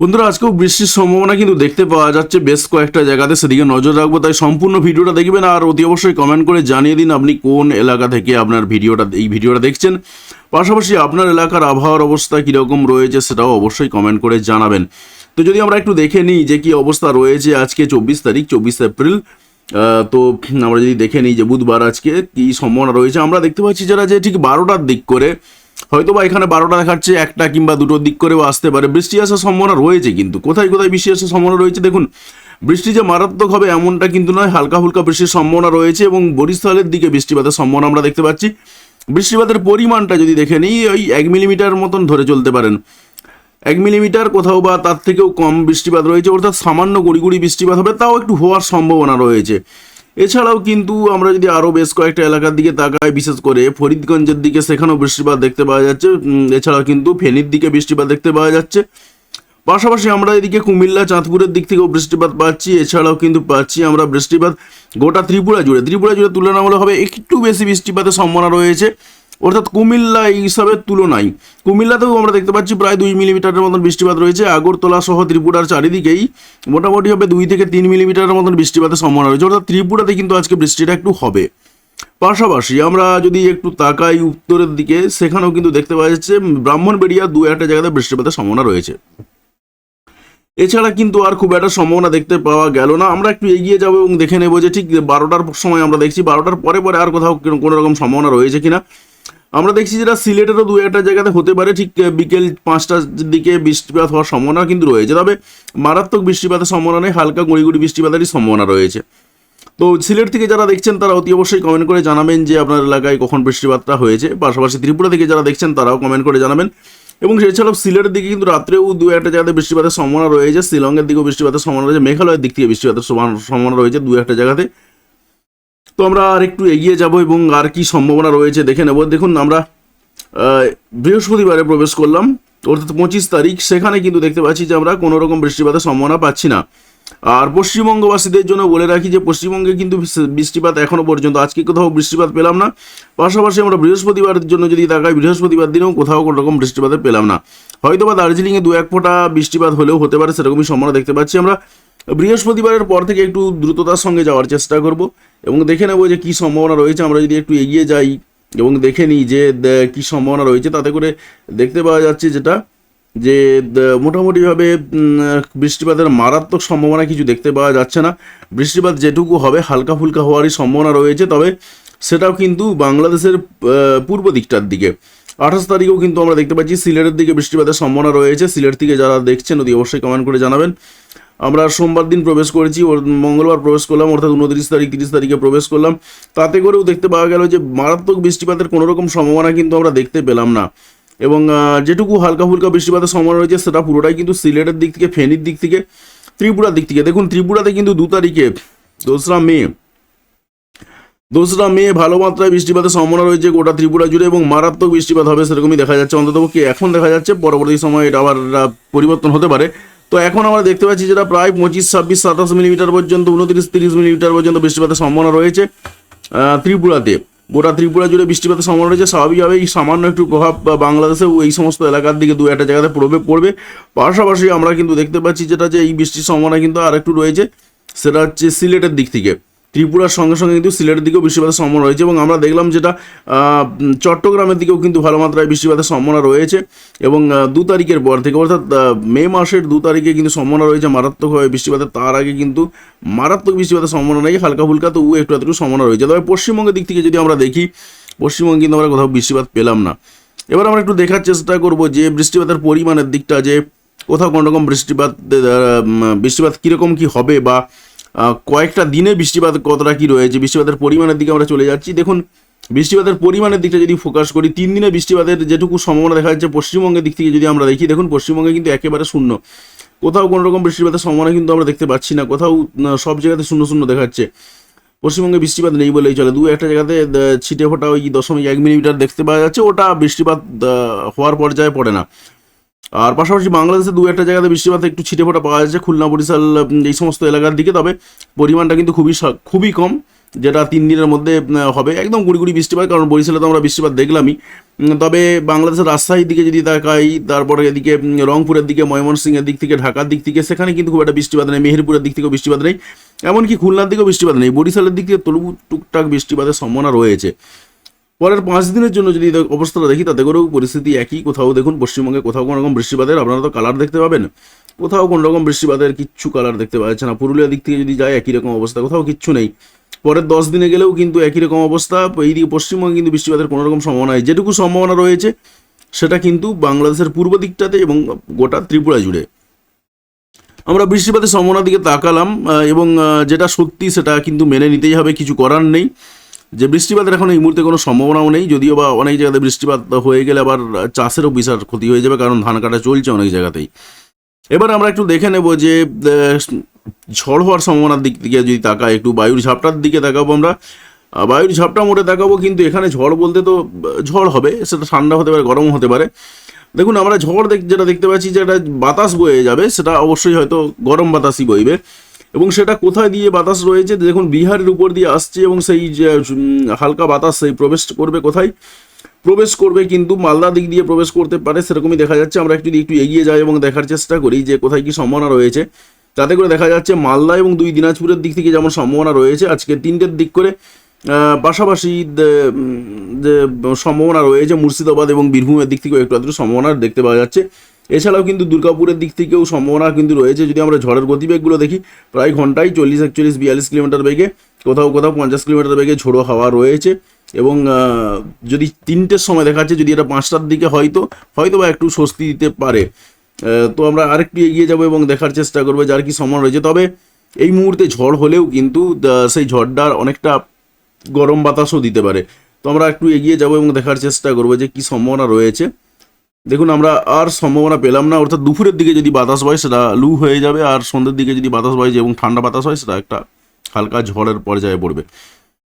বন্ধুরা, আজকেও বৃষ্টির সম্ভাবনা কিন্তু দেখতে পাওয়া যাচ্ছে বেশ কয়েকটা জায়গাতে, সেদিকে নজর রাখব, তাই সম্পূর্ণ ভিডিওটা দেখবেন আর অতি অবশ্যই কমেন্ট করে জানিয়ে দিন আপনি কোন এলাকা থেকে আপনার ভিডিওটা, এই ভিডিওটা দেখছেন। পাশাপাশি আপনার এলাকার আবহাওয়ার অবস্থা কীরকম রয়েছে সেটাও অবশ্যই কমেন্ট করে জানাবেন। তো যদি আমরা একটু দেখে নিই যে কি অবস্থা রয়েছে আজকে চব্বিশ তারিখ, চব্বিশ এপ্রিল তো আমরা যদি দেখে নিই যে বুধবার আজকে কি সম্ভাবনা রয়েছে, আমরা দেখতে পাচ্ছি যারা যে ঠিক বারোটার দিক করে হয়তো বা এখানে বারোটা দেখাচ্ছে একটা কিংবা দুটোর দিক করেও আসতে পারে। বৃষ্টি আসার সম্ভাবনা রয়েছে কিন্তু। কোথায় কোথায় বৃষ্টি আসার সম্ভাবনা রয়েছে দেখুন, বৃষ্টি যে মারাত্মক হবে এমনটা কিন্তু নয় হালকা ফুলকা বৃষ্টির সম্ভাবনা রয়েছে এবং বরিশালের দিকে বৃষ্টিপাতের সম্ভাবনা আমরা দেখতে পাচ্ছি। বৃষ্টিপাতের পরিমাণটা যদি দেখে নিই, ওই এক মিলিমিটার মতন ধরে চলতে পারেন। এক মিলিমিটার কোথাও বা তার থেকেও কম বৃষ্টিপাত রয়েছে, অর্থাৎ সামান্য গুড়ি গুড়ি বৃষ্টিপাত হবে, তাও একটু হওয়ার সম্ভাবনা রয়েছে। এছাড়াও কিন্তু আমরা যদি আরও বেশ কয়েকটা এলাকার দিকে তাকাই, বিশেষ করে ফরিদগঞ্জের দিকে সেখানেও বৃষ্টিপাত দেখতে পাওয়া যাচ্ছে। এছাড়াও কিন্তু ফেনীর দিকে বৃষ্টিপাত দেখতে পাওয়া যাচ্ছে। পাশাপাশি আমরা এদিকে কুমিল্লা, চাঁদপুরের দিক থেকেও বৃষ্টিপাত পাচ্ছি। এছাড়াও কিন্তু পাচ্ছি আমরা বৃষ্টিপাত গোটা ত্রিপুরা জুড়ে। ত্রিপুরা জুড়ে তুলনামূলকভাবে একটু বেশি বৃষ্টিপাতের সম্ভাবনা রয়েছে। অর্থাৎ কুমিল্লা এই হিসাবের তুলনায়। কুমিল্লাতেও আমরা দেখতে পাচ্ছি প্রায় দুই মিলিমিটারের মতন বৃষ্টিপাত রয়েছে। আগরতলা সহ ত্রিপুরার চারিদিকেই মোটামুটি হবে দুই থেকে তিন মিলিমিটারের মতন বৃষ্টিপাতের সম্ভাবনা রয়েছে। অর্থাৎ ত্রিপুরাতে কিন্তু আজকে বৃষ্টিটা একটু হবে। পাশাপাশি আমরা যদি একটু তাকাই উত্তরের দিকে, সেখানেও কিন্তু দেখতে পাওয়া যাচ্ছে ব্রাহ্মণবেড়িয়া দু একটা জায়গাতে বৃষ্টিপাতের সম্ভাবনা রয়েছে। এছাড়া কিন্তু আর খুব একটা সম্ভাবনা দেখতে পাওয়া গেল না। আমরা একটু এগিয়ে যাব এবং দেখে নেব যে ঠিক বারোটার সময় আমরা দেখছি, বারোটার পরে পরে আর কোথাও কোনো- কোনো রকম সম্ভাবনা রয়েছে কিনা। আমরা দেখছি যেটা সিলেটেরও দু একটা জায়গাতে হতে পারে, ঠিক বিকেল পাঁচটার দিকে বৃষ্টিপাত হওয়ার সম্ভাবনা কিন্তু রয়েছে। তবে মারাত্মক বৃষ্টিপাতের সম্ভাবনা নেই, হালকা গুঁড়ি গুঁড়ি বৃষ্টিপাতেরই সম্ভাবনা রয়েছে। তো সিলেট থেকে যারা দেখছেন তারা অতি অবশ্যই কমেন্ট করে জানাবেন যে আপনার এলাকায় কখন বৃষ্টিপাতটা হয়েছে। পাশাপাশি ত্রিপুরা থেকে যারা দেখছেন তারাও কমেন্ট করে জানাবেন। এবং এছাড়াও সিলেটের দিকে কিন্তু রাত্রেও দু একটা জায়গাতে বৃষ্টিপাতের সম্ভাবনা রয়েছে। শিলংয়ের দিকেও বৃষ্টিপাতের সম্ভাবনা রয়েছে। মেঘালয়ের দিক থেকে বৃষ্টিপাতের সম্ভাবনা রয়েছে দু একটা জায়গাতে। তো আমরা আর একটু এগিয়ে যাব এবং আর কি সম্ভাবনা রয়েছে দেখে নেব। দেখুন, আমরা বৃহস্পতিবারে প্রবেশ করলাম। অর্থাৎ পঁচিশ তারিখ, সেখানে কিন্তু দেখতে পাচ্ছি যে আমরা কোনো রকম বৃষ্টিপাতের সম্ভাবনা পাচ্ছি না। আর পশ্চিমবঙ্গবাসীদের জন্য বলে রাখি যে, পশ্চিমবঙ্গে কিন্তু বৃষ্টিপাত এখনও পর্যন্ত, আজকে কোথাও বৃষ্টিপাত পেলাম না। পাশাপাশি আমরা বৃহস্পতিবারের জন্য যদি তাকাই, বৃহস্পতিবার দিনেও কোথাও কোনো রকম বৃষ্টিপাতে পেলাম না। হয়তো বা দার্জিলিংয়ে দু, এক ফোঁটা বৃষ্টিপাত হলেও হতে পারে, সেরকমই সম্ভাবনা দেখতে পাচ্ছি। আমরা বৃহস্পতিবারের পর থেকে একটু দ্রুততার সঙ্গে যাওয়ার চেষ্টা করব। এবং দেখে নেব যে কী সম্ভাবনা রয়েছে। আমরা যদি একটু এগিয়ে যাই এবং দেখে নিই যে কী সম্ভাবনা রয়েছে, তাতে করে দেখতে পাওয়া যাচ্ছে যেটা, যে মোটামুটিভাবে বৃষ্টিপাতের মারাত্মক সম্ভাবনা কিছু দেখতে পাওয়া যাচ্ছে না। বৃষ্টিপাত যেটুকু হবে, হালকা ফুলকা হওয়ারই সম্ভাবনা রয়েছে। তবে সেটাও কিন্তু বাংলাদেশের পূর্ব দিকটার দিকে। আঠাশ তারিখেও কিন্তু আমরা দেখতে পাচ্ছি সিলেটের দিকে বৃষ্টিপাতের সম্ভাবনা রয়েছে। সিলেট থেকে যারা দেখছেন, অতি অবশ্যই কমেন্ট করে জানাবেন। আমরা সোমবার দিন প্রবেশ করেছি মঙ্গলবার প্রবেশ করলাম, অর্থাৎ উনত্রিশ তারিখ, তিরিশ তারিখে প্রবেশ করলাম। তাতে করেও দেখতে পাওয়া গেল যে মারাত্মক বৃষ্টিপাতের কোনো রকম সম্ভাবনা কিন্তু আমরা দেখতে পেলাম না। এবং যেটুকু হালকা ফুলকা বৃষ্টিপাতের সম্ভাবনা রয়েছে, সেটা পুরোটাই কিন্তু সিলেটের দিক থেকে, ফেনীর দিক থেকে, ত্রিপুরার দিক থেকে। দেখুন, ত্রিপুরাতে কিন্তু দু তারিখে, দোসরা মে দোসরা মে ভালো মাত্রায় বৃষ্টিপাতের সম্ভাবনা রয়েছে গোটা ত্রিপুরা জুড়ে এবং মারাত্মক বৃষ্টিপাত হবে সেরকমই দেখা যাচ্ছে। অন্তত অন্ততপক্ষে এখন দেখা যাচ্ছে, পরবর্তী সময়ে এটা আবার পরিবর্তন হতে পারে। তো এখন আমরা দেখতে পাচ্ছি যেটা প্রায় পঁচিশ, ছাব্বিশ, সাতাশ মিলিমিটার পর্যন্ত, উনত্রিশ, তিরিশ মিলিমিটার পর্যন্ত বৃষ্টিপাতের সম্ভাবনা রয়েছে ত্রিপুরাতে। গোটা ত্রিপুরা জুড়ে বৃষ্টিপাতের সম্ভাবনা রয়েছে। স্বাভাবিকভাবেই সামান্য একটু প্রভাব বা বাংলাদেশেও এই সমস্ত এলাকার দিকে দু একটা জায়গাতে পড়বে পড়বে। পাশাপাশি আমরা কিন্তু দেখতে পাচ্ছি যেটা যে এই বৃষ্টির সম্ভাবনা কিন্তু আর একটু রয়েছে, সেটা হচ্ছে সিলেটের দিক থেকে। ত্রিপুরার সঙ্গে সঙ্গে কিন্তু সিলেটের দিকেও বৃষ্টিপাতের সম্ভাবনা রয়েছে এবং আমরা দেখলাম যেটা চট্টগ্রামের দিকেও কিন্তু ভালো মাত্রায় বৃষ্টিপাতের সম্ভাবনা রয়েছে এবং দু তারিখের পর থেকে, অর্থাৎ মে মাসের দু তারিখে কিন্তু সম্ভাবনা রয়েছে মারাত্মকভাবে বৃষ্টিপাতের, তার আগে কিন্তু মারাত্মক বৃষ্টিপাতের সম্ভাবনা নেই, হালকা ফুলকা তো একটু একটু সম্ভাবনা রয়েছে। তবে পশ্চিমবঙ্গের দিক থেকে যদি আমরা দেখি, পশ্চিমবঙ্গে কিন্তু আমরা কোথাও বৃষ্টিপাত পেলাম না। এবার আমরা একটু দেখার চেষ্টা করব যে বৃষ্টিপাতের পরিমাণের দিকটা, যে কোথাও কোনো রকম বৃষ্টিপাত বৃষ্টিপাত কীরকম কী হবে বা কয়েকটা দিনে বৃষ্টিপাত কতটা কী রয়েছে? বৃষ্টিপাতের পরিমাণের দিকে আমরা চলে যাচ্ছি। দেখুন, বৃষ্টিপাতের পরিমাণের দিকটা যদি ফোকাস করি, তিন দিনে বৃষ্টিপাতের যেটুকু সম্ভাবনা দেখা যাচ্ছে পশ্চিমবঙ্গের দিক থেকে যদি আমরা দেখি, দেখুন, পশ্চিমবঙ্গে কিন্তু একেবারে শূন্য। কোথাও কোনো রকম বৃষ্টিপাতের সম্ভাবনা কিন্তু আমরা দেখতে পাচ্ছি না। কোথাও সব জায়গাতে শূন্য শূন্য দেখাচ্ছে পশ্চিমবঙ্গে বৃষ্টিপাত নেই বলেই চলে। দু একটা জায়গাতে ছিটে ফোটা ওই দশমিক এক মিলিমিটার দেখতে পাওয়া যাচ্ছে। ওটা বৃষ্টিপাত হওয়ার পর্যায়ে পড়ে না। আর পাশাপাশি বাংলাদেশে দু একটা জায়গাতে বৃষ্টিপাত একটু ছিটে ফোটা পাওয়া যাচ্ছে, খুলনা, বরিশাল এই সমস্ত এলাকার দিকে। তবে পরিমাণটা কিন্তু খুবই খুবই কম, যেটা তিন দিনের মধ্যে হবে। একদম গুড়ি গুড়ি বৃষ্টিপাত, কারণ বরিশালে তো আমরা বৃষ্টিপাত দেখলামই। তবে বাংলাদেশের রাজশাহীর দিকে যদি তাকাই, তারপরে এদিকে রংপুরের দিকে, ময়মনসিংহের দিক থেকে, ঢাকার দিক থেকে, সেখানে কিন্তু খুব একটা বৃষ্টিপাত নেই। মেহেরপুরের দিক থেকেও বৃষ্টিপাত নেই। এমনকি খুলনার দিকেও বৃষ্টিপাত নেই। বরিশালের দিক থেকে তলু টুকটাক বৃষ্টিপাতের সম্ভাবনা রয়েছে। পরের পাঁচ দিনের জন্য যদি অবস্থাটা দেখি, তাতে করেও পরিস্থিতি একই। কোথাও দেখুন, পশ্চিমবঙ্গে কোথাও কোনো রকম বৃষ্টিপাতের, আপনারা তো কালার দেখতে পাবেন। কোথাও কোনো রকম বৃষ্টিপাতের কিচ্ছু কালার দেখতে পাওয়া যাচ্ছে না। পুরুলিয়ার দিক থেকে যদি যায়, একই রকম অবস্থা, কোথাও কিচ্ছু নেই। পরের দশ দিনে গেলেও কিন্তু একই রকম অবস্থা। এইদিকে পশ্চিমবঙ্গে কিন্তু বৃষ্টিপাতের কোনো রকম সম্ভাবনা নেই। যেটুকু সম্ভাবনা রয়েছে, সেটা কিন্তু বাংলাদেশের পূর্ব দিকটাতে এবং গোটা ত্রিপুরা জুড়ে। আমরা বৃষ্টিপাতের সম্ভাবনার দিকে তাকালাম এবং যেটা সত্যি সেটা কিন্তু মেনে নিতেই হবে, কিছু করার নেই। যে বৃষ্টিপাতের এখন এই মুহূর্তে কোনো সম্ভাবনাও নেই, যদিও বা অনেক জায়গাতে বৃষ্টিপাত হয়ে গেলে আবার চাষেরও বিশাল ক্ষতি হয়ে যাবে, কারণ ধান কাটা চলছে অনেক জায়গাতেই। এবার আমরা একটু দেখে নেব যে ঝড় হওয়ার সম্ভাবনার দিক থেকে যদি তাকাই, একটু বায়ুর ঝাপটার দিকে তাকাবো আমরা। বায়ুর ঝাপটা মোটে তাকাবো, কিন্তু এখানে ঝড় বলতে তো ঝড় হবে, সেটা ঠান্ডা হতে পারে গরম হতে পারে। দেখুন, আমরা ঝড় যেটা দেখতে পাচ্ছি যেটা বাতাস বয়ে যাবে, সেটা অবশ্যই হয়তো গরম বাতাসই বইবে। এবং সেটা কোথায় দিয়ে বাতাস রয়েছে, দেখুন বিহারের উপর দিয়ে আসছে এবং সেই হালকা বাতাস সেই প্রবেশ করবে কোথায়? প্রবেশ করবে কিন্তু মালদা দিক দিয়ে প্রবেশ করতে পারে, সেরকমই দেখা যাচ্ছে। আমরা একটু যদি একটু এগিয়ে যাই এবং দেখার চেষ্টা করি যে কোথায় কি সম্ভাবনা রয়েছে। তাতে করে দেখা যাচ্ছে মালদা এবং দুই দিনাজপুরের দিক থেকে যেমন সম্ভাবনা রয়েছে, আজকে তিনটের দিক করে পাশাপাশি যে, সম্ভাবনা রয়েছে মুর্শিদাবাদ এবং বীরভূমের দিক থেকেও একটু আধটু সম্ভাবনা দেখতে পাওয়া যাচ্ছে। এছাড়াও কিন্তু দুর্গাপুরের দিক থেকেও সম্ভাবনা কিন্তু রয়েছে। যদি আমরা ঝড়ের গতিবেগগুলো দেখি, প্রায় ঘন্টায় চল্লিশ, একচল্লিশ, বিয়াল্লিশ কিলোমিটার বেগে, কোথাও কোথাও পঞ্চাশ কিলোমিটার বেগে ঝোড়ো হাওয়া রয়েছে এবং যদি তিনটের সময় দেখাচ্ছে যদি এটা পাঁচটার দিকে হয়তো হয়তো বা একটু স্বস্তি দিতে পারে। তো আমরা আরেকটু এগিয়ে যাব এবং দেখার চেষ্টা করব যার কি সম্ভাবনা রয়েছে। তবে এই মুহূর্তে ঝড় হলেও কিন্তু সেই ঝড়টার অনেকটা গরম বাতাসও দিতে পারে। তো আমরা একটু এগিয়ে যাব এবং দেখার চেষ্টা করব যে কি সম্ভাবনা রয়েছে। দেখুন, আমরা আর সম্ভাবনা পেলাম না। অর্থাৎ দুপুরের দিকে যদি বাতাস বয়, সেটা লু হয়ে যাবে, আর সন্ধ্যের দিকে যদি বাতাস বয় এবং ঠান্ডা বাতাস হয়, সেটা একটা হালকা ঝড়ের পর্যায়ে পড়বে।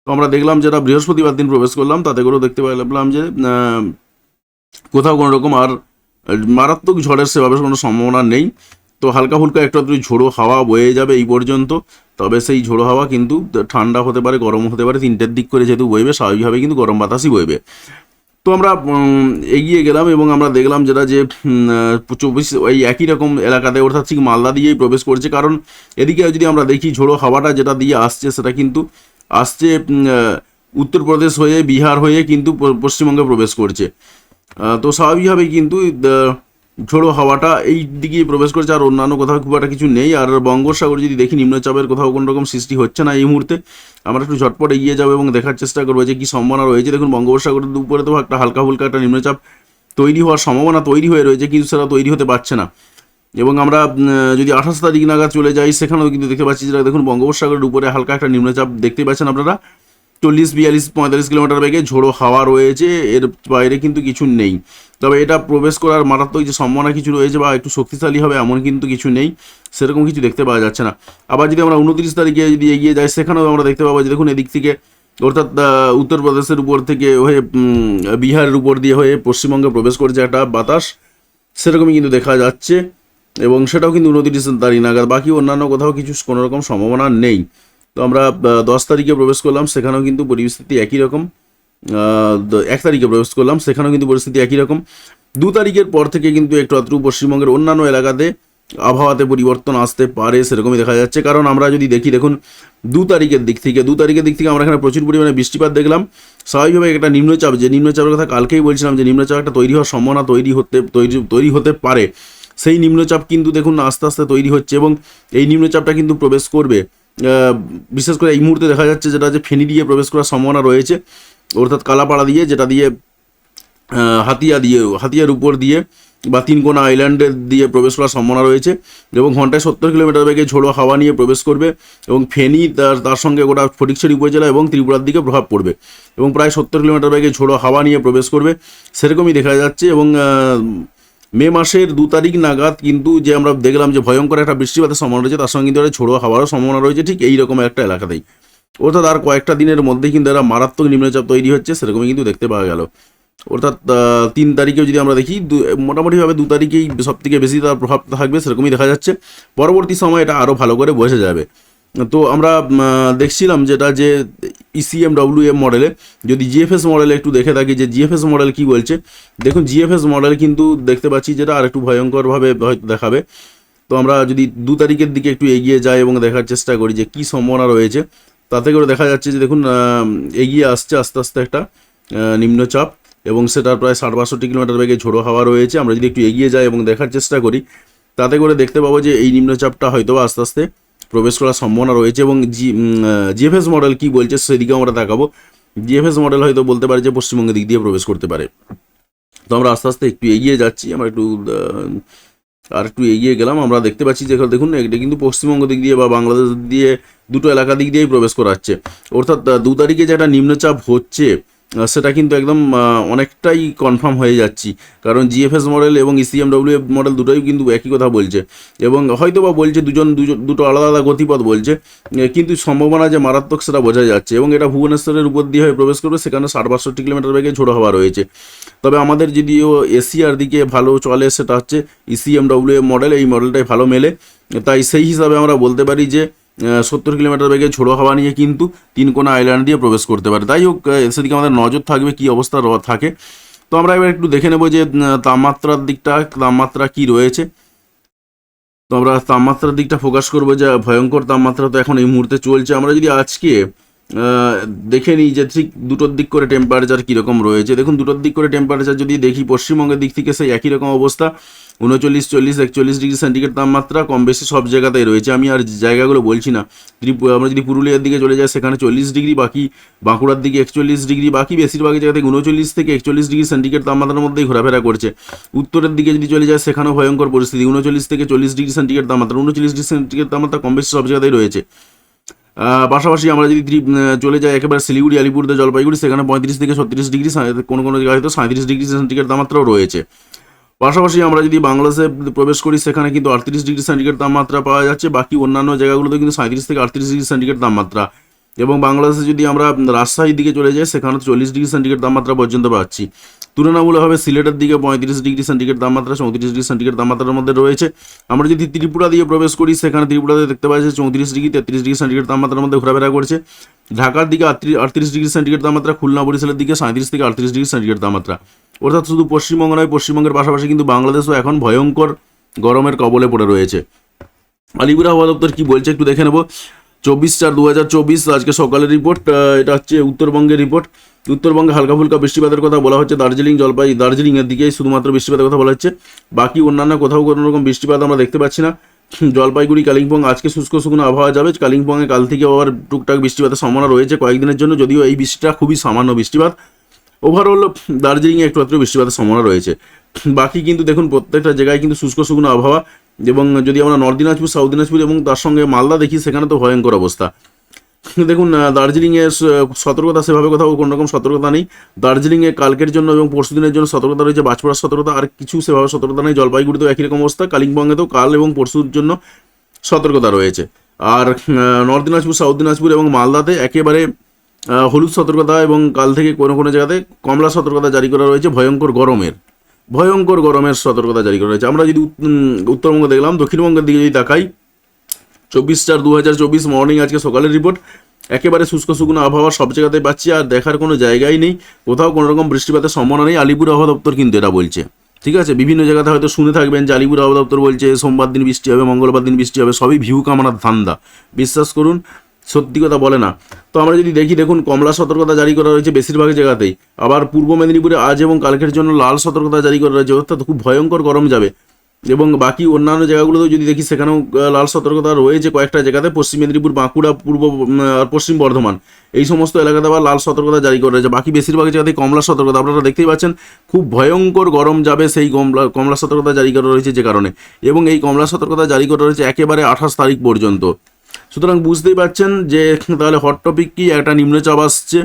তো আমরা দেখলাম যেটা বৃহস্পতিবার দিন প্রবেশ করলাম, তাতে করেও দেখতে পেলাম যে কোথাও কোনো রকম আর মারাত্মক ঝড়ের সেভাবে কোনো সম্ভাবনা নেই। তো হালকা ফুলকা একটু আধটু ঝোড়ো হাওয়া বয়ে যাবে এই পর্যন্ত। তবে সেই ঝোড়ো হাওয়া কিন্তু ঠান্ডা হতে পারে, গরম হতে পারে, তিনটের দিক করে যেহেতু বইবে স্বাভাবিকভাবে কিন্তু গরম বাতাসই বইবে। তো আমরা এগিয়ে গেলাম এবং আমরা দেখলাম যেটা যে চব্বিশ ওই একই রকম এলাকাতে অর্থাৎ ঠিক মালদা দিয়েই প্রবেশ করছে। কারণ এদিকে যদি আমরা দেখি ঝোড়ো হাওয়াটা যেটা দিয়ে আসছে, সেটা কিন্তু আসছে উত্তরপ্রদেশ হয়ে, বিহার হয়ে কিন্তু পশ্চিমবঙ্গে প্রবেশ করছে। তো স্বাভাবিকভাবেই কিন্তু ঝোড়ো হাওয়াটা এই দিকে প্রবেশ করছে, আর অন্যান্য কোথাও খুব একটা কিছু নেই। আর বঙ্গোপসাগর যদি দেখি নিম্নচাপের কোথাও কোনো রকম সৃষ্টি হচ্ছে না এই মুহূর্তে, আমরা একটু ঝটপট এগিয়ে যাব এবং দেখার চেষ্টা করব যে কী সম্ভাবনা রয়েছে। দেখুন, বঙ্গোপসাগরের উপরে তো একটা হালকা ফুলকা একটা নিম্নচাপ তৈরি হওয়ার সম্ভাবনা তৈরি হয়ে রয়েছে, কিন্তু সেটা তৈরি হতে পারছে না। এবং আমরা যদি আঠাশ তারিখ নাগাদ চলে যাই, সেখানেও কিন্তু দেখতে পাচ্ছি যেটা দেখুন, বঙ্গোপসাগরের উপরে হালকা একটা নিম্নচাপ দেখতে পাচ্ছেন আপনারা। চল্লিশ, বিয়াল্লিশ, পঁয়তাল্লিশ কিলোমিটার বেগে ঝোড়ো হাওয়া রয়েছে, এর বাইরে কিন্তু কিছু নেই। তবে এটা প্রবেশ করার মারাত্মক যে সম্ভাবনা কিছু রয়েছে বা একটু শক্তিশালী হবে এমন কিন্তু কিছু নেই, সেরকম কিছু দেখতে পাওয়া যাচ্ছে না। আবার যদি আমরা উনত্রিশ তারিখে যদি এগিয়ে যাই, সেখানেও আমরা দেখতে পাবো যে দেখুন, এদিক থেকে অর্থাৎ উত্তরপ্রদেশের উপর থেকে হয়ে বিহারের উপর দিয়ে হয়ে পশ্চিমবঙ্গে প্রবেশ করছে একটা বাতাস, সেরকমই কিন্তু দেখা যাচ্ছে। এবং সেটাও কিন্তু উনত্রিশ তারিখ নাগাদ। বাকি অন্যান্য কোথাও কিছু কোনো রকম সম্ভাবনা নেই। তো আমরা দশ তারিখে প্রবেশ করলাম, সেখানেও কিন্তু পরিস্থিতি একই রকম। এক তারিখে প্রবেশ করলাম, সেখানেও কিন্তু পরিস্থিতি একই রকম। দু তারিখের পর থেকে কিন্তু একটু আত্রু পশ্চিমবঙ্গের অন্যান্য এলাকাতে আবহাওয়াতে পরিবর্তন আসতে পারে, সেরকমই দেখা যাচ্ছে। কারণ আমরা যদি দেখি, দেখুন, দু তারিখের দিক থেকে, দু তারিখের দিক থেকে আমরা এখানে প্রচুর পরিমাণে বৃষ্টিপাত দেখলাম। স্বাভাবিকভাবে একটা নিম্নচাপ, যে নিম্নচাপের কথা কালকেই বলছিলাম, যে নিম্নচাপ একটা তৈরি হওয়ার সম্ভাবনা তৈরি হতে, তৈরি তৈরি হতে পারে। সেই নিম্নচাপ কিন্তু, দেখুন, আস্তে আস্তে তৈরি হচ্ছে এবং এই নিম্নচাপটা কিন্তু প্রবেশ করবে। বিশেষ করে এই মুহূর্তে দেখা যাচ্ছে যেটা যে ফেনি দিয়ে প্রবেশ করার সম্ভাবনা রয়েছে, অর্থাৎ কালাপাড়া দিয়ে, যেটা দিয়ে হাতিয়া দিয়ে, হাতিয়ার উপর দিয়ে বা তিনকোনা আইল্যান্ডের দিয়ে প্রবেশ করার সম্ভাবনা রয়েছে এবং ঘন্টায় সত্তর কিলোমিটার বেগে ঝোড়ো হাওয়া নিয়ে প্রবেশ করবে এবং ফেনী তার তার সঙ্গে গোটা ফটিকছড়ি উপজেলা এবং ত্রিপুরার দিকে প্রভাব পড়বে এবং প্রায় সত্তর কিলোমিটার বেগে ঝোড়ো হাওয়া নিয়ে প্রবেশ করবে, সেরকমই দেখা যাচ্ছে এবং মে মাসের দু তারিখ নাগাদ কিন্তু যে আমরা দেখলাম যে ভয়ঙ্কর একটা বৃষ্টিপাতের সম্ভাবনা রয়েছে, তার সঙ্গে কিন্তু একটা ঝোড়ো হাওয়ারও সম্ভাবনা রয়েছে, ঠিক এই রকম একটা এলাকাতেই। অর্থাৎ আর কয়েকটা দিনের মধ্যে কিন্তু একটা মারাত্মক নিম্নচাপ তৈরি হচ্ছে, সেরকমই কিন্তু দেখতে পাওয়া গেল। অর্থাৎ তিন তারিখেও যদি আমরা দেখি, দু- মোটামুটিভাবে দু তারিখেই সব থেকে বেশি তার প্রভাব থাকবে, সেরকমই দেখা যাচ্ছে। পরবর্তী সময় এটা আরও ভালো করে বোঝা যাবে। তো আমরা দেখছিলাম যেটা যে ইসিএম ডাব্লিউ এম মডেলে যদি জিএফএস মডেলে একটু দেখে থাকি যে জিএফএস মডেল কি বলছে, দেখুন জিএফএস মডেল কিন্তু দেখতে পাচ্ছি যেটা আর একটু ভয়ঙ্করভাবে হয়তো দেখাবে। তো আমরা যদি দু তারিখের দিকে একটু এগিয়ে যাই এবং দেখার চেষ্টা করি যে কী সম্ভাবনা রয়েছে তাতে করে দেখা যাচ্ছে যে দেখুন এগিয়ে আসছে আস্তে আস্তে একটা নিম্নচাপ এবং সেটার প্রায় ষাট বাষট্টি কিলোমিটার বেগে ঝোড়ো হাওয়া রয়েছে। আমরা যদি একটু এগিয়ে যাই এবং দেখার চেষ্টা করি, তাতে করে দেখতে পাবো যে এই নিম্নচাপটা হয়তো আস্তে আস্তে প্রবেশ করার সম্ভাবনা রয়েছে এবং জি জিএফএস মডেল কি বলছে সেদিকে আমরা দেখাবো। জিএফএস মডেল হয়তো বলতে পারে যে পশ্চিমবঙ্গের দিক দিয়ে প্রবেশ করতে পারে। তো আমরা আস্তে আস্তে একটু এগিয়ে যাচ্ছি, আমরা একটু আর একটু এগিয়ে গেলাম। আমরা দেখতে পাচ্ছি যে দেখুন, এটা কিন্তু পশ্চিমবঙ্গ দিক দিয়ে বা বাংলাদেশ দিয়ে দুটো এলাকা দিক দিয়েই প্রবেশ করাচ্ছে। অর্থাৎ দু তারিখে যেটা নিম্নচাপ হচ্ছে সেটা কিন্তু একদম অনেকটাই কনফার্ম হয়ে যাচ্ছি। কারণ জিএফএস মডেল এবং E ইসিএমডব্লিউ মডেল দুটোই কিন্তু একই কথা বলছে। এবং হয়তো বা বলছে দুজন দুটো আলাদা আলাদা গতিপথ বলছে। কিন্তু সম্ভাবনা যে মারাত্মক সেটা বোঝা যাচ্ছে। এবং এটা ভুবনেশ্বরের উপর দিয়ে হয়ে প্রবেশ করবে, সেখানে ষাট বাষট্টি কিলোমিটার বেগে ঝোড়ো হওয়া রয়েছে। তবে আমাদের যদিও এশিয়ার দিকে ভালো চলে, সেটা হচ্ছে E ইসিএমডব্লিউ মডেল এই মডেলটাই ভালো মেলে। তাই সেই হিসাবে আমরা বলতে পারি যে সত্তর কিলোমিটার বেগে ছোড়ো হাওয়া নিয়ে কিন্তু তিনকোনা আইল্যান্ড দিয়ে প্রবেশ করতে পারে। তাই হোক সেদিকে আমাদের নজর থাকবে কি অবস্থা থাকে। তো আমরা এবার একটু দেখে নেব যে তাপমাত্রার দিকটা, তাপমাত্রা কি রয়েছে। তো আমরা তাপমাত্রার দিকটা ফোকাস করব যে, ভয়ঙ্কর তাপমাত্রা তো এখন এই মুহূর্তে চলছে। আমরা যদি আজকে দেখে নিই যে ঠিক দুটোর দিক করে টেম্পারেচার কীরকম রয়েছে। দেখুন, দুটোর দিক করে টেম্পারেচার যদি দেখি, পশ্চিমবঙ্গের দিক থেকে সেই একই রকম অবস্থা। উনচল্লিশ, চল্লিশ, একচল্লিশ ডিগ্রি সেন্টিগ্রেড তাপমাত্রা কম বেশি সব জায়গাতেই রয়েছে। আমি আর জায়গাগুলো বলছি না। আমরা যদি পুরুলিয়ার দিকে চলে যাই, সেখানে চল্লিশ ডিগ্রি, বাকি বাঁকুড়ার দিকে একচল্লিশ ডিগ্রি, বাকি বেশিরভাগ জায়গা থেকে উনচল্লিশ থেকে একচল্লিশ ডিগ্রি সেন্টিগ্রেড তাপমাত্রার মধ্যেই ঘোরাফেরা করছে। উত্তরের দিকে যদি চলে যায় সেখানেও ভয়ঙ্কর পরিস্থিতি। উনচল্লিশ থেকে চল্লিশ ডিগ্রি সেন্টিগ্রেড তাপমাত্রা, উনচল্লিশ ডিগ্রি সেন্টিগ্রেড তাপমাত্রা কম বেশি সব জায়গাতেই রয়েছে। পাশাপাশি আমরা যদি চলে যাই একেবারে শিলিগুড়ি, আলিপুরদুয়ার, জলপাইগুড়ি, সেখানে পঁয়ত্রিশ থেকে ছত্রিশ ডিগ্রি কোনো কোনো জায়গায় হয়তো সাঁত্রিশ ডিগ্রি সেন্টিগ্রেড তাপমাত্রাও রয়েছে। পাশাপাশি আমরা যদি বাংলাদেশে প্রবেশ করি, সেখানে কিন্তু আটত্রিশ ডিগ্রি সেন্টিগ্রেড তাপমাত্রা পাওয়া যাচ্ছে। বাকি অন্যান্য জায়গাগুলোতে কিন্তু সাঁত্রিশ থেকে আটত্রিশ ডিগ্রি সেন্টিগ্রেড তাপমাত্রা। এবং বাংলাদেশে যদি আমরা রাজশাহীর দিকে চলে যাই, সেখানে চল্লিশ ডিগ্রি সেন্টিগ্রেড তাপমাত্রা পর্যন্ত পাচ্ছি। তুলনামূলকভাবে সিলেটের দিকে পঁয়ত্রিশ ডিগ্রি সেন্টিগ্রেড তাপমাত্রা, চৌত্রিশ ডিগ্রি সেন্টিগ্রেড তাপমাত্রার মধ্যে রয়েছে। আমরা যদি ত্রিপুরা দিয়ে প্রবেশ করি, সেখানে ত্রিপুরাতে দেখতে পাচ্ছি চৌত্রিশ ডিগ্রি, তেত্রিশ ডিগ্রি সেন্টিগ্রেড তাপমাত্রার মধ্যে ঘোরাফেরা করছে। ঢাকার দিকে আটত্রিশ ডিগ্রি সেন্টিগ্রেড তাপমাত্রা, খুলনা বরিশালের দিকে সাঁত্রিশ থেকে আটত্রিশ ডিগ্রি সেন্টিগ্রেড তাপমাত্রা। অর্থাৎ শুধু পশ্চিমবঙ্গ নয়, পশ্চিমবঙ্গের পাশাপাশি কিন্তু বাংলাদেশও এখন ভয়ঙ্কর গরমের কবলে পড়ে রয়েছে। আলিপুর আবহাওয়া দপ্তর কি বলছে একটু দেখে নেব। চব্বিশ চার দু হাজার চব্বিশ, আজকে সকালের রিপোর্ট এটা হচ্ছে উত্তরবঙ্গের রিপোর্ট উত্তরবঙ্গে হালকা ফুলকা বৃষ্টিপাতের কথা বলা হচ্ছে। দার্জিলিং জলপাই দার্জিলিংয়ের দিকেই শুধুমাত্র বৃষ্টিপাতের কথা বলা হচ্ছে। বাকি অন্যান্য কোথাও কোনো রকম বৃষ্টিপাত আমরা দেখতে পাচ্ছি না। জলপাইগুড়ি, কালিম্পং আজকে শুষ্ক শুকনো আবহাওয়া যাবে। কালিম্পংয়ে কাল থেকে আবার টুকটাক বৃষ্টিপাতের সম্ভাবনা রয়েছে কয়েকদিনের জন্য, যদিও এই বৃষ্টিটা খুবই সামান্য বৃষ্টিপাত। ওভারঅল দার্জিলিংয়ে একটু একটু বৃষ্টিপাতের সম্ভাবনা রয়েছে। বাকি কিন্তু দেখুন, প্রত্যেকটা জায়গায় কিন্তু শুষ্ক শুকনো আবহাওয়া এবং যদি আমরা নর্থ দিনাজপুর সাউথ দিনাজপুর এবং তার সঙ্গে মালদা দেখি, সেখানে তো ভয়ঙ্কর অবস্থা। দেখুন দার্জিলিংয়ে সতর্কতা সেভাবে কোথাও কোনো রকম সতর্কতা নেই। দার্জিলিংয়ে কালকের জন্য এবং পরশু দিনের জন্য সতর্কতা রয়েছে বাজপড়ার সতর্কতা, আর কিছু সেভাবে সতর্কতা নেই। জলপাইগুড়িতেও একই রকম অবস্থা কালিম্পংয়েতেও কাল এবং পরশুর জন্য সতর্কতা রয়েছে। আর নর্থ দিনাজপুর সাউথ দিনাজপুর এবং মালদাতে একেবারে হলুদ সতর্কতা এবং কাল থেকে কোনো কোনো জায়গাতে কমলা সতর্কতা জারি করা রয়েছে, ভয়ঙ্কর গরমের। ভয়ঙ্কর গরমের সতর্কতা জারি করা রয়েছে। আমরা যদি উত্তরবঙ্গ দেখলাম, দক্ষিণবঙ্গের দিকে যদি তাকাই চব্বিশ চার দু হাজার চব্বিশ মর্নিং আজকে সকালের রিপোর্ট একেবারে শুষ্ক শুকনো আবহাওয়া সব জায়গাতে পাচ্ছি, আর দেখার কোনো জায়গাই নেই। কোথাও কোনো রকম বৃষ্টিপাতের সম্ভাবনা নেই। আলিপুর আবহাওয়া দপ্তর কিন্তু এটা বলছে। ঠিক আছে? বিভিন্ন জায়গাতে হয়তো শুনে থাকবেন যে আলিপুর আবহাওয়া দপ্তর বলছে, সোমবার দিন বৃষ্টি হবে, মঙ্গলবার দিন বৃষ্টি হবে, সবই ভিউ কামনার ধান্দা। বিশ্বাস করুন সত্যি কথা বলে না। তো আমরা যদি দেখি, দেখুন, কমলা সতর্কতা জারি করা রয়েছে বেশিরভাগ জায়গাতেই। আবার পূর্ব মেদিনীপুরে আজ এবং কালকের জন্য লাল সতর্কতা জারি করা রয়েছে, অর্থাৎ খুব ভয়ঙ্কর গরম যাবে। এবং বাকি অন্যান্য জায়গাগুলোতেও যদি দেখি, সেখানেও লাল সতর্কতা রয়েছে কয়েকটা জায়গাতে। পশ্চিম মেদিনীপুর, বাঁকুড়া, পূর্ব আর পশ্চিম বর্ধমান। এই সমস্ত এলাকাতে আবার লাল সতর্কতা জারি করা রয়েছে। বাকি বেশিরভাগ জায়গাতেই কমলা সতর্কতা। আপনারা দেখতেই পাচ্ছেন, খুব ভয়ঙ্কর গরম যাবে সেই কমলা কমলা সতর্কতা জারি করা রয়েছে যে কারণে। এবং এই কমলা সতর্কতা জারি করা রয়েছে একেবারে আঠাশ তারিখ পর্যন্ত। সুতরাং বুঝতেই পারছেন যে তাহলে হট টপিক কি? একটা নিম্নচাপ আসছে।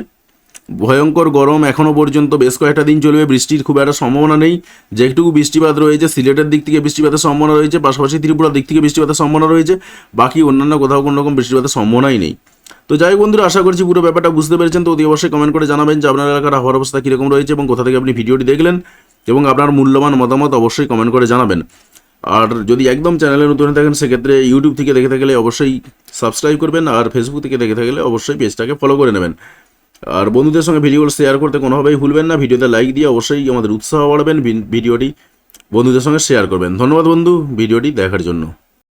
ভয়ঙ্কর গরম এখনও পর্যন্ত বেশ কয়েকটা দিন চলবে। বৃষ্টির খুব একটা সম্ভাবনা নেই। যেটুকু বৃষ্টিপাত রয়েছে, সিলেটের দিক থেকে বৃষ্টিপাতের সম্ভাবনা রয়েছে, পাশাপাশি ত্রিপুরার দিক থেকে বৃষ্টিপাতের সম্ভাবনা রয়েছে। বাকি অন্যান্য কোথাও কোনো রকম বৃষ্টিপাতের সম্ভাবনাই নেই। তো যাই বন্ধুরা, আশা করছি পুরো ব্যাপারটা বুঝতে পেরেছেন। তো অতি অবশ্যই কমেন্ট করে জানাবেন যে আপনার এলাকার আবহাওয়ার অবস্থা কীরকম রয়েছে এবং কোথা থেকে আপনি ভিডিওটি দেখলেন এবং আপনার মূল্যবান মতামত অবশ্যই কমেন্ট করে জানাবেন। আর যদি একদম চ্যানেলে নতুন থাকেন, সেক্ষেত্রে ইউটিউব থেকে দেখে থাকলে অবশ্যই সাবস্ক্রাইব করবেন, আর ফেসবুক থেকে দেখে থাকলে অবশ্যই পেজটাকে ফলো করে নেবেন। আর বন্ধুদের সঙ্গে ভিডিওগুলো শেয়ার করতে কোনোভাবেই ভুলবেন না ভিডিওতে লাইক দিয়ে অবশ্যই আমাদের উৎসাহ বাড়াবেন ভিডিওটি বন্ধুদের সঙ্গে শেয়ার করবেন। ধন্যবাদ বন্ধু ভিডিওটি দেখার জন্য।